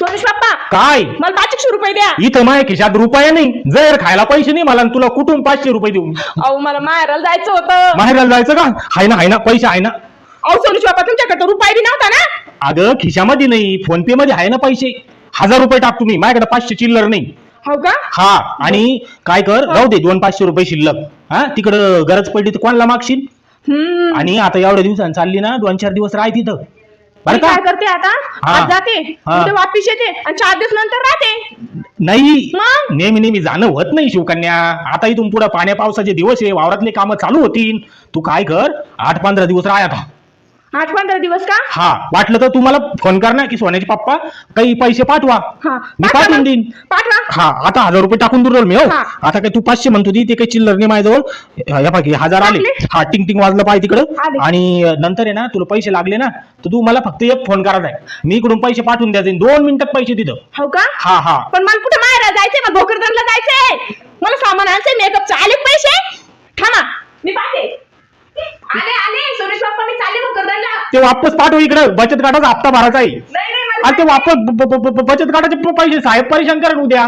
सोनुष बाप्पा काय? मला पाचशे रुपये द्या. इथं माझ्या खिशात रुपया नाही. जर खायला पैसे नाही मला आणि तुला कुठून पाचशे रुपये देऊ? अहो मला माहेराला जायचं होतं. माहेराला जायचं का? हाय ना हाय ना पैसे आहे ना. अहो सोनुष बाप्पा तुमच्याकडे तर रुपये बी नव्हता ना? अगं खिशामध्ये नाही फोन पे मध्ये आहे ना पैसे. हजार रुपये टाक तुम्ही माझ्याकडे पाचशे चिल्लर नाही. हो का? हा आणि काय कर राहू दे दोन पाचशे रुपये शिल्लक. हा तिकडं गरज पडली तर कोणाला मागशील? हम्म. आणि आता एवढ्या दिवसांनी चालली ना दोन चार दिवस राह तिथं. बरं मी का? काय करते आता? हा. आज जाते हा. उद्या वापिस येते आणि चार दिवस नंतर राहते. नाही. मग? नेहमी नेहमी जाणं होत नाही शिवकन्या. आता इथून पुढे पाण्या पावसाचे दिवस आहे वावरातले कामं चालू होतील. तू काय कर? आठ पंधरा दिवस राह आता. आठ पंधरा दिवस का? हा वाटलं तर तुम्हाला फोन कर ना की सोन्याचे पप्पा काही पैसे पाठवा. हा मी पाठवा पाठवून मग. देईन. पाठवा. हा आता हजार रुपये टाकून दूर मी हो. हा. आता काय तू पाचशे म्हणत होती ते काही चिल्लर नाही माझ्याजवळ. हे बाकी हजार आले? हा टिंग टिंग वाजलं पाहिजे तिकडं. आले. आणि नंतर आहे ना तुला पैसे लागले ना तर तू मला फक्त एक फोन करायचा आहे मी इकडून पैसे पाठवून द्यायचे. दोन मिनिटात पैसे तिथं. हो का? हा हा. पण मला कुठे माहेराला जायचंय मला भोकरदनला जायचंय. मला सामान आणायचंय मेकअपचे आले का पैसे थांबा मी पाहते आले आले सुरेश बाप्पा मी चालले भोकरदनला ते वापस पाठव इकडं. बचत गटाचा हप्ता भरायचा आहे. नाही नाही मला आणि ते वापस ब- ब- ब- बचत गटाचे पैसे साहेब परेशान करेन उद्या.